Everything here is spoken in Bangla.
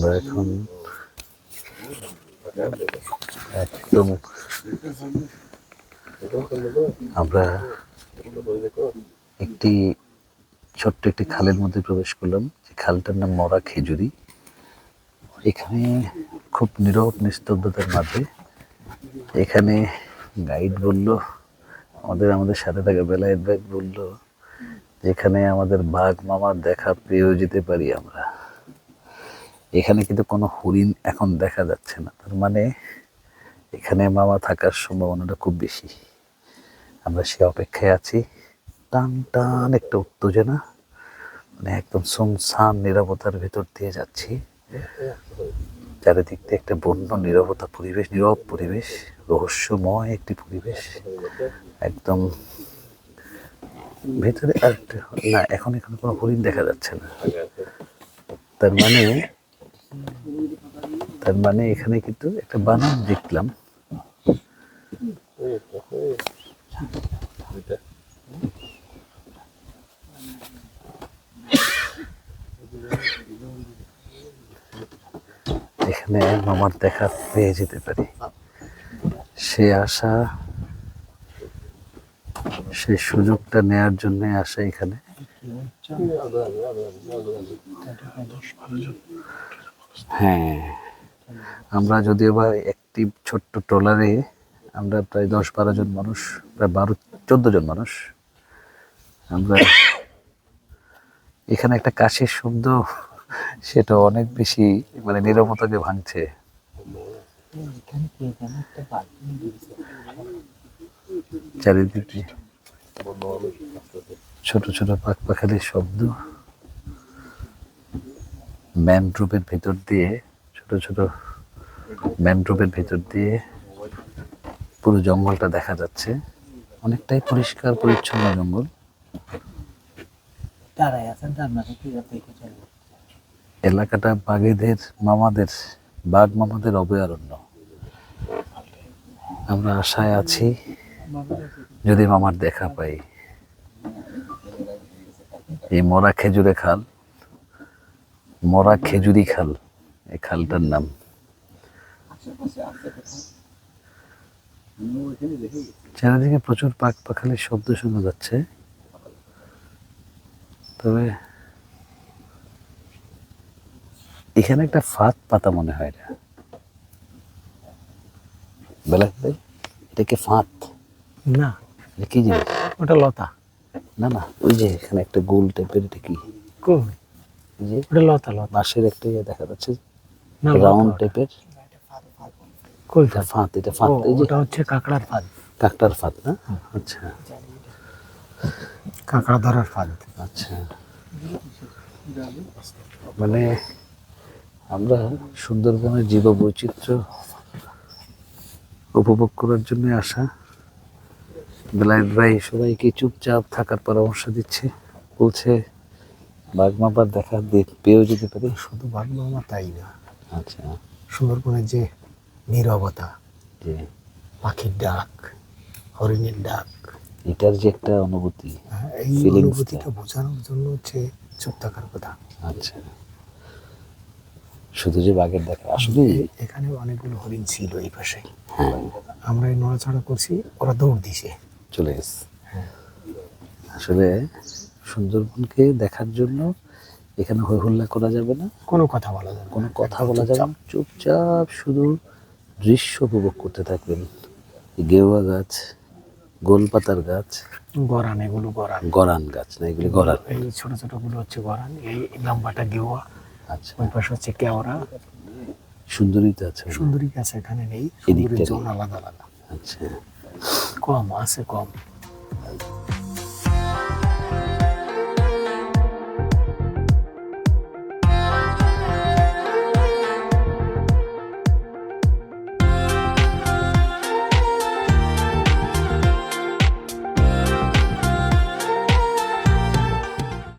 আমরা এখন একটি ছোট্ট একটি খালের মধ্যে প্রবেশ করলাম, যে খালটার নাম মরা খেজুরি। এখানে খুব নীরব নিস্তব্ধতার মাঝে এখানে গাইড বলল, আমাদের আমাদের সাথে থাকা বেলায়েত ভাই বলল, যেখানে আমাদের বাঘ মামার দেখা পেয়েও যেতে পারি আমরা। এখানে কিন্তু কোনো হরিণ এখন দেখা যাচ্ছে না। তার মানে এখানে মামা থাকার সম্ভাবনাটা খুব বেশি। আমরা সে অপেক্ষায় আছি। টান টান একটা উত্তেজনা মানে একদম সুনসান নিরবতার ভেতর দিয়ে যাচ্ছি। চারিদিক দিয়ে একটা বন্য নিরবতা পরিবেশ, নীরব পরিবেশ, রহস্যময় একটি পরিবেশ। একদম ভেতরে আর না, এখন এখানে কোনো হরিণ দেখা যাচ্ছে না। তার মানে তার মানে এখানে কিন্তু একটা বানর দেখলাম। এখানে মামার দেখা পেয়ে যেতে পারি। সে আশা সেই সুযোগটা নেয়ার জন্য আসা এখানে। হ্যাঁ। আমরা যদিও বা একটি ছোট্ট ট্রলারে আমরা প্রায় দশ বারো জন মানুষ, প্রায় বারো, চোদ্দ জন মানুষ, আমরা এখানে একটা কাশের শব্দ, সেটা অনেক বেশি মানে নিরবতাকে ভাঙছে। চারিদিকে ছোট ছোট পাখ পাখালির শব্দ। ম্যানগ্রোভের ভেতর দিয়ে ছোট ছোট ম্যানগ্রোভের ভেতর দিয়ে পুরো জঙ্গলটা দেখা যাচ্ছে। অনেকটাই পরিষ্কার পরিচ্ছন্ন জঙ্গল। চলবে এলাকাটা বাঘেদের মামাদের বাঘ মামাদের অভয়ারণ্য। আমরা আশায় আছি যদি মামার দেখা পাই। এই মরা খেজুরে খাল। মরা খেজুরি খাল এই খালটার নাম। চারিদিকে প্রচুর পাক পাখালির শব্দ শোনা যাচ্ছে। তবে এখানে একটা ফাঁদ পাতা মনে হয় না। বেলা এটা কি ফাঁদ? না। এটা কি জিনিস? ওটা লতা। না না ওই যে এখানে একটা গোল টাইপের এটা কি? কই যে ওটা লতা লতা। বাঁশের একটা ইয়ে দেখা যাচ্ছে রাউন্ড টাইপের কই এটা ফাঁদ? এটা ফাঁদ এই হচ্ছে কাঁকড়ার ফাঁদ। কাকটার ফাঁদ না? আচ্ছা। কাঁকড়া ধরার ফাঁদ। আচ্ছা। মানে আমরা সুন্দরবনের জীব বৈচিত্র্য উপভোগ করার জন্য আসা। বেলায়েত রাই সবাইকে চুপচাপ থাকার পরামর্শ দিচ্ছে বলছে বাঘ মাপার দেখা পেয়েও যেতে পারি। শুধু বাগমামা তাই না। আচ্ছা। সুন্দরবনের যে নীরবতা যে পাখির ডাক হরিণের ডাক। এটার যে একটা অনুভূতি হ্যাঁ, এই অনুভূতিটা বোঝানোর জন্য হচ্ছে চুপ থাকার কথা। আচ্ছা। শুধু যে বাঘের দেখা আসলে এখানে অনেকগুলো হরিণ ছিল এই পাশে। হ্যাঁ। আমরা এই নড়াচড়া করছি ওরা দৌড় দিছে। চলে গেছে। আসলে সুন্দরবনকে দেখার জন্য এখানে হই হল্লা করা যাবে না। কোনো কথা বলা যাবে। কোনো কথা বলা যাবে না। চুপচাপ। শুধু দৃশ্য উপভোগ করতে থাকবেন। গেওয়া গাছ গোলপাতার গাছ। গরান এগুলো গরান। গরান গাছ না এগুলি গরান। এই ছোট ছোটগুলো হচ্ছে গরান। এই লম্বাটা গেওয়া আচ্ছা। ওই পাশে হচ্ছে কেওড়া। সুন্দরীতে আছে। সুন্দরী গাছ এখানে নেই। জোন আলাদা আলাদা। আচ্ছা। কম আছে কম।